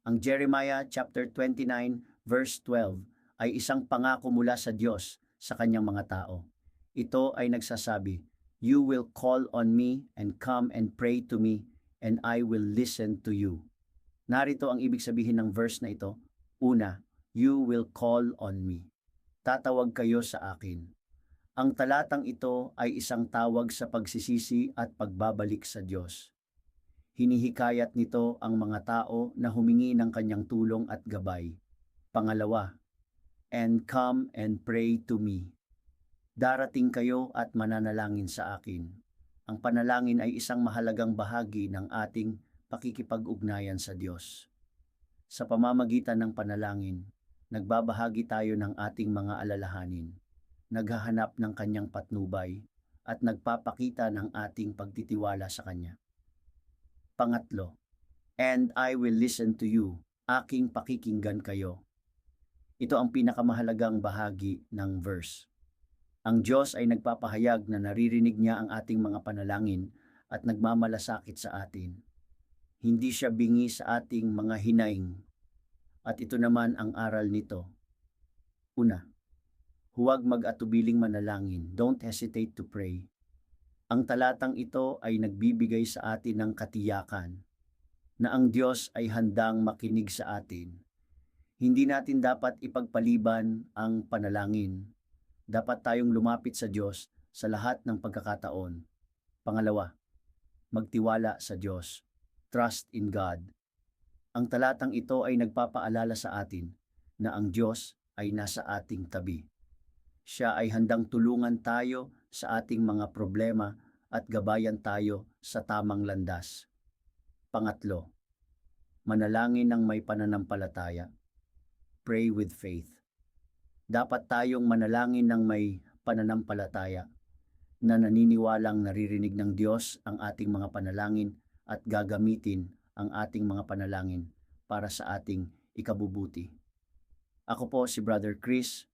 Ang Jeremiah chapter 29 verse 12 ay isang pangako mula sa Diyos sa kanyang mga tao. Ito ay nagsasabi, You will call on me and come and pray to me and I will listen to you. Narito ang ibig sabihin ng verse na ito. Una, you will call on me. Tatawag kayo sa akin. Ang talatang ito ay isang tawag sa pagsisisi at pagbabalik sa Diyos. Hinihikayat nito ang mga tao na humingi ng kanyang tulong at gabay. Pangalawa, and come and pray to me. Darating kayo at mananalangin sa akin. Ang panalangin ay isang mahalagang bahagi ng ating pakikipag-ugnayan sa Diyos. Sa pamamagitan ng panalangin, nagbabahagi tayo ng ating mga alalahanin, naghahanap ng kanyang patnubay, at nagpapakita ng ating pagtitiwala sa Kanya. Pangatlo, and I will listen to you, aking pakikinggan kayo. Ito ang pinakamahalagang bahagi ng verse. Ang Diyos ay nagpapahayag na naririnig niya ang ating mga panalangin at nagmamalasakit sa atin. Hindi siya bingi sa ating mga hinaing. At ito naman ang aral nito. Una, huwag mag-atubiling manalangin. Don't hesitate to pray. Ang talatang ito ay nagbibigay sa atin ng katiyakan na ang Diyos ay handang makinig sa atin. Hindi natin dapat ipagpaliban ang panalangin. Dapat tayong lumapit sa Diyos sa lahat ng pagkakataon. Pangalawa, magtiwala sa Diyos. Trust in God. Ang talatang ito ay nagpapaalala sa atin na ang Diyos ay nasa ating tabi. Siya ay handang tulungan tayo sa ating mga problema at gabayan tayo sa tamang landas. Pangatlo, manalangin ng may pananampalataya. Pray with faith. Dapat tayong manalangin ng may pananampalataya na naniniwalang naririnig ng Diyos ang ating mga panalangin at gagamitin ang ating mga panalangin para sa ating ikabubuti. Ako po si Brother Chris.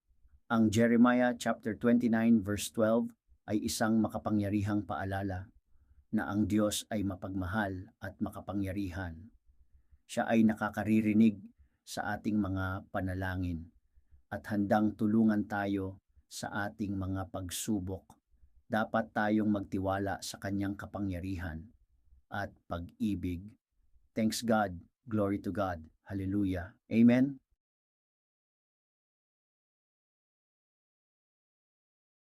Ang Jeremiah chapter 29 verse 12 ay isang makapangyarihang paalala na ang Diyos ay mapagmahal at makapangyarihan. Siya ay nakakaririnig sa ating mga panalangin at handang tulungan tayo sa ating mga pagsubok. Dapat tayong magtiwala sa kanyang kapangyarihan at pag-ibig. Thanks God, glory to God. Hallelujah. Amen.